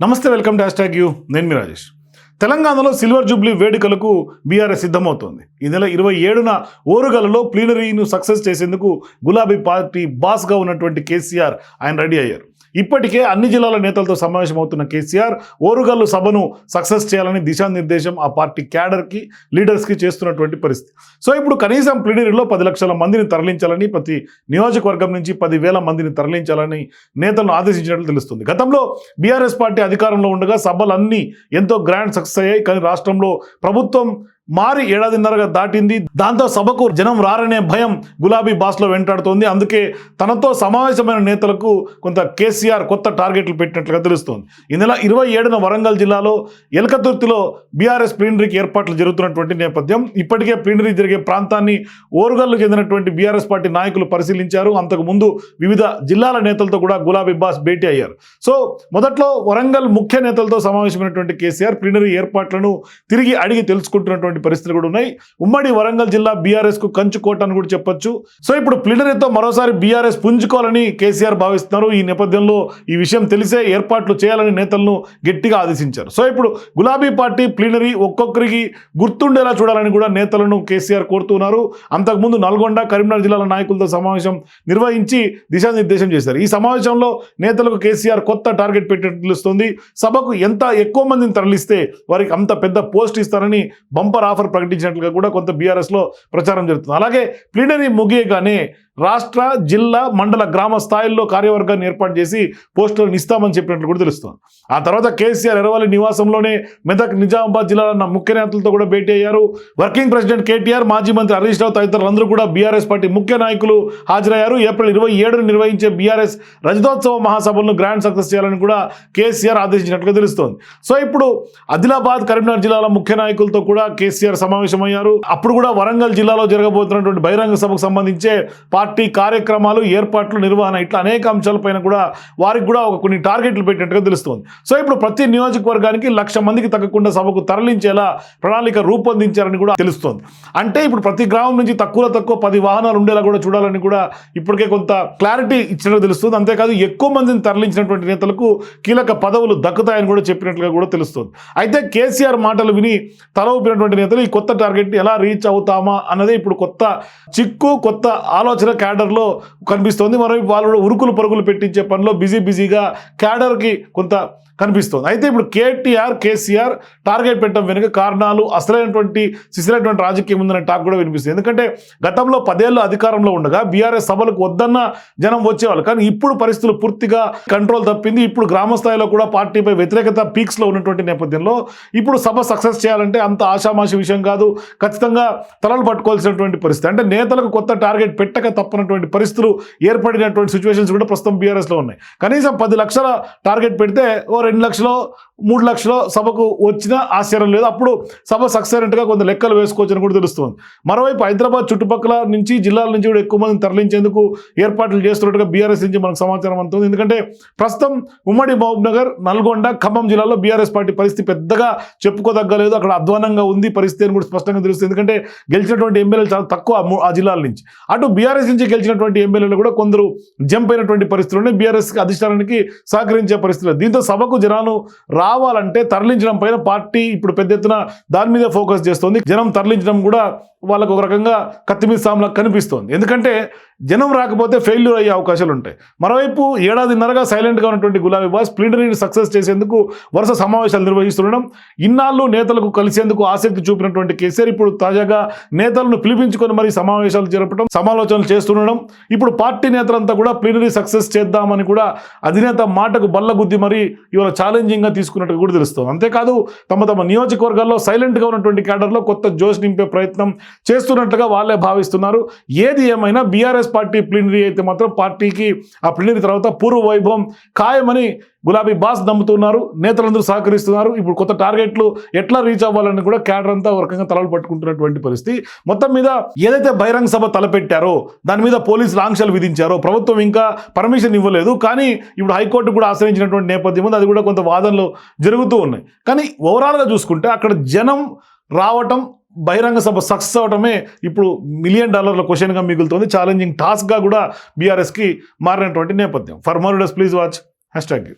నమస్తే welcome to hash you. నేను మీ రాజేష్. తెలంగాణలో సిల్వర్ జూబ్లీ వేడుకలకు బీఆర్ఎస్ సిద్ధమవుతోంది. ఈ నెల ఇరవై ఏడున ఓరుగలలో ప్లీనరీను సక్సెస్ చేసేందుకు గులాబీ పార్టీ బాస్గా ఉన్నటువంటి కేసీఆర్ ఆయన రెడీ అయ్యారు. ఇప్పటికే అన్ని జిల్లాల నేతలతో సమావేశమవుతున్న కేసీఆర్ ఓరుగల్లు సభను సక్సెస్ చేయాలని దిశానిర్దేశం ఆ పార్టీ క్యాడర్కి లీడర్స్కి చేస్తున్నటువంటి పరిస్థితి. సో ఇప్పుడు కనీసం ప్లీనరీలో పది లక్షల మందిని తరలించాలని ప్రతి నియోజకవర్గం నుంచి పదివేల మందిని తరలించాలని నేతలను ఆదేశించినట్లు తెలుస్తుంది. గతంలో బీఆర్ఎస్ పార్టీ అధికారంలో ఉండగా సభలన్నీ ఎంతో గ్రాండ్ సక్సెస్ అయ్యాయి. కానీ రాష్ట్రంలో ప్రభుత్వం మారి ఏడాదిన్నరగా దాటింది. దాంతో సభకు జనం రారనే భయం గులాబీ బాస్లో వెంటాడుతోంది. అందుకే తనతో సమావేశమైన నేతలకు కొంత కేసీఆర్ కొత్త టార్గెట్లు పెట్టినట్లుగా తెలుస్తోంది. ఈ నెల ఇరవై ఏడున వరంగల్ జిల్లాలో ఎలకతుర్తిలో బీఆర్ఎస్ ప్లీనరీకి ఏర్పాట్లు జరుగుతున్నటువంటి నేపథ్యం. ఇప్పటికే ప్లీనరీ జరిగే ప్రాంతాన్ని ఓరుగల్లు చెందినటువంటి బీఆర్ఎస్ పార్టీ నాయకులు పరిశీలించారు. అంతకు ముందు వివిధ జిల్లాల నేతలతో కూడా గులాబీ బాస్ భేటీ అయ్యారు. సో మొదట్లో వరంగల్ ముఖ్య నేతలతో సమావేశమైనటువంటి కేసీఆర్ ప్లీనరీ ఏర్పాట్లను తిరిగి అడిగి తెలుసుకుంటున్నటువంటి పరిస్థితులు కూడా ఉన్నాయి. ఉమ్మడి వరంగల్ జిల్లా బీఆర్ఎస్కు కంచుకోట అని కూడా చెప్పొచ్చు. సో ఇప్పుడు ప్లీనరీతో మరోసారి బీఆర్ఎస్ పుంజుకోవాలని కేసీఆర్ భావిస్తున్నారు. ఈ నేపథ్యంలో ఈ విషయం తెలిసే ఏర్పాట్లు చేయాలని నేతలను గట్టిగా ఆదేశించారు. సో ఇప్పుడు గులాబీ పార్టీ ప్లీనరీ ఒక్కొక్కరికి గుర్తుండేలా చూడాలని కూడా నేతలను కేసీఆర్ కోరుతున్నారు అంతకుముందు నల్గొండ కరీంనగర్ జిల్లాల నాయకులతో సమావేశం నిర్వహించి దిశానిర్దేశం చేశారు. ఈ సమావేశంలో నేతలకు కేసీఆర్ కొత్త టార్గెట్ పెట్టినట్లు తెలుస్తుంది. సభకు ఎంత ఎక్కువ మందిని తరలిస్తే వారికి అంత పెద్ద పోస్ట్ ఇస్తారని బంపర్ ఆఫర్ ప్రకటించినట్లుగా కూడా కొంత బీఆర్ఎస్లో ప్రచారం జరుగుతుంది. అలాగే ప్లీనరీ ముగియగానే రాష్ట్ర జిల్లా మండల గ్రామ స్థాయిల్లో కార్యవర్గాన్ని ఏర్పాటు చేసి పోస్టులను ఇస్తామని చెప్పినట్లు కూడా తెలుస్తుంది. ఆ తర్వాత కేసీఆర్ ఎరవాలి నివాసంలోనే మెదక్ నిజామాబాద్ జిల్లాలో ముఖ్య నేతలతో కూడా భేటీ అయ్యారు. వర్కింగ్ ప్రెసిడెంట్ కేటీఆర్ మాజీ మంత్రి హరీష్ రావు తదితరులందరూ కూడా బీఆర్ఎస్ పార్టీ ముఖ్య నాయకులు హాజరయ్యారు. ఏప్రిల్ ఇరవై ఏడున నిర్వహించే బీఆర్ఎస్ రజతోత్సవ మహాసభలను గ్రాండ్ సక్సెస్ చేయాలని కూడా కేసీఆర్ ఆదేశించినట్లుగా తెలుస్తోంది. సో ఇప్పుడు ఆదిలాబాద్ కరీంనగర్ జిల్లాల ముఖ్య నాయకులతో కూడా కేసీఆర్ సమావేశమయ్యారు. అప్పుడు కూడా వరంగల్ జిల్లాలో జరగబోతున్నటువంటి బహిరంగ సభకు సంబంధించే పార్టీ కార్యక్రమాలు ఏర్పాట్లు నిర్వహణ ఇట్లా అనేక అంశాలపైన కూడా వారికి కూడా ఒక కొన్ని టార్గెట్లు పెట్టినట్టుగా తెలుస్తుంది. సో ఇప్పుడు ప్రతి నియోజకవర్గానికి లక్ష మందికి తగ్గకుండా సభకు తరలించేలా ప్రణాళిక రూపొందించారని కూడా తెలుస్తోంది. అంటే ఇప్పుడు ప్రతి గ్రామం నుంచి తక్కువ తక్కువ పది వాహనాలు ఉండేలా కూడా చూడాలని కూడా ఇప్పటికే కొంత క్లారిటీ ఇచ్చినట్టు తెలుస్తుంది. అంతేకాదు ఎక్కువ మందిని తరలించినటువంటి నేతలకు కీలక పదవులు దక్కుతాయని కూడా చెప్పినట్లుగా కూడా తెలుస్తుంది. అయితే కేసీఆర్ మాటలు విని తల ఊపినటువంటి నేతలు ఈ కొత్త టార్గెట్ ఎలా రీచ్ అవుతామా అన్నదే ఇప్పుడు కొత్త చిక్కు కొత్త ఆలోచన క్యాడర్లో కనిపిస్తోంది. మరోవైపు వాళ్ళు కూడా ఉరుకులు పరుగులు పెట్టించే పనిలో బిజీ బిజీగా క్యాడర్కి కొంత కనిపిస్తోంది. అయితే ఇప్పుడు కేటీఆర్ కేసీఆర్ టార్గెట్ పెట్టడం వెనుక కారణాలు అసలైనటువంటి సిసిలైనటువంటి రాజకీయం ఉందనే టాక్ కూడా వినిపిస్తుంది. ఎందుకంటే గతంలో పదేళ్ళు అధికారంలో ఉండగా బీఆర్ఎస్ సభలకు వద్దన్న జనం వచ్చేవాళ్ళు. కానీ ఇప్పుడు పరిస్థితులు పూర్తిగా కంట్రోల్ తప్పింది. ఇప్పుడు గ్రామ స్థాయిలో కూడా పార్టీపై వ్యతిరేకత పీక్స్లో ఉన్నటువంటి నేపథ్యంలో ఇప్పుడు సభ సక్సెస్ చేయాలంటే అంత ఆషామాషి విషయం కాదు. ఖచ్చితంగా తలలు పట్టుకోవాల్సినటువంటి పరిస్థితి. అంటే నేతలకు కొత్త టార్గెట్ పెట్టక తప్పనటువంటి పరిస్థితులు ఏర్పడినటువంటి సిచ్యువేషన్స్ కూడా ప్రస్తుతం బీఆర్ఎస్లో ఉన్నాయి. కనీసం పది లక్షల టార్గెట్ పెడితే ఓ రెండు లక్షలో మూడు లక్షలు సభకు వచ్చినా ఆశ్చర్యం లేదు. అప్పుడు సభ సక్సెస్ కొంత లెక్కలు వేసుకోవచ్చని కూడా తెలుస్తుంది. మరోవైపు హైదరాబాద్ చుట్టుపక్కల నుంచి జిల్లాల నుంచి కూడా ఎక్కువ మందిని తరలించేందుకు ఏర్పాట్లు చేస్తున్నట్టుగా బీఆర్ఎస్ నుంచి మనకు సమాచారం అందుతుంది. ఎందుకంటే ప్రస్తుతం ఉమ్మడి మహబూబ్నగర్ నల్గొండ ఖమ్మం జిల్లాలో బీఆర్ఎస్ పార్టీ పరిస్థితి పెద్దగా చెప్పుకోదగ్గలేదు. అక్కడ అధ్వానంగా ఉంది పరిస్థితి అని కూడా స్పష్టంగా తెలుస్తుంది. ఎందుకంటే గెలిచినటువంటి ఎమ్మెల్యేలు చాలా తక్కువ ఆ జిల్లాల నుంచి. అటు బీఆర్ఎస్ నుంచి గెలిచినటువంటి ఎమ్మెల్యేలు కూడా కొందరు జంప్ అయినటువంటి పరిస్థితులు బీఆర్ఎస్ అధిష్టానానికి సహకరించే పరిస్థితులు. దీంతో సభకు జనాలు రావాలంటే తరలించడం పైన పార్టీ ఇప్పుడు పెద్ద ఎత్తున దాని మీద ఫోకస్ చేస్తోంది. జనం తరలించడం కూడా వాళ్ళకు ఒక రకంగా కత్తిమీద సాంలా కనిపిస్తోంది. ఎందుకంటే జనం రాకపోతే ఫెయిల్యూర్ అయ్యే అవకాశాలు ఉంటాయి. మరోవైపు ఏడాదిన్నరగా సైలెంట్గా ఉన్నటువంటి గులాబీ బాస్ ప్లీడరీని సక్సెస్ చేసేందుకు వరుస సమావేశాలు నిర్వహిస్తుండడం ఇన్నాళ్ళు నేతలకు కలిసేందుకు ఆసక్తి చూపినటువంటి కేసీఆర్ ఇప్పుడు తాజాగా నేతలను పిలిపించుకొని మరి సమావేశాలు జరపడం సమాలోచనలు చేస్తుండడం ఇప్పుడు పార్టీ నేతలంతా కూడా ప్లీనరీ సక్సెస్ చేద్దామని కూడా అధినేత మాటకు బల్లగుద్ది మరి ఇవాళ ఛాలెంజింగ్గా తీసుకున్నట్టు కూడా తెలుస్తుంది. అంతేకాదు తమ తమ నియోజకవర్గాల్లో సైలెంట్గా ఉన్నటువంటి క్యాడర్లో కొత్త జోష్ నింపే ప్రయత్నం చేస్తున్నట్లుగా వాళ్ళే భావిస్తున్నారు. ఏది ఏమైనా బీఆర్ఎస్ పార్టీ ప్లీనరీ అయితే మాత్రం పార్టీకి ఆ ప్లీనరీ తర్వాత పూర్వ వైభవం ఖాయమని గులాబీ బాస్ నమ్ముతున్నారు నేతలందరూ సహకరిస్తున్నారు. ఇప్పుడు కొత్త టార్గెట్లు ఎట్లా రీచ్ అవ్వాలని కూడా క్యాడర్ అంతా వర్గంగా తలలు పట్టుకుంటున్నటువంటి పరిస్థితి. మొత్తం మీద ఏదైతే బహిరంగ సభ తలపెట్టారో దాని మీద పోలీసులు ఆంక్షలు విధించారో ప్రభుత్వం ఇంకా పర్మిషన్ ఇవ్వలేదు. కానీ ఇప్పుడు హైకోర్టు కూడా ఆశ్రయించినటువంటి నేపథ్యం ఉంది. అది కూడా కొంత వాదనలు జరుగుతూ ఉన్నాయి. కానీ ఓవరాల్గా చూసుకుంటే అక్కడ జనం రావటం బహిరంగ సభ సక్సెస్ అవడమే ఇప్పుడు మిలియన్ డాలర్ల క్వశ్చన్గా మిగులుతుంది. ఛాలెంజింగ్ టాస్క్గా కూడా బీఆర్ఎస్కి మారినటువంటి నేపథ్యం. For more does please watch hash tag you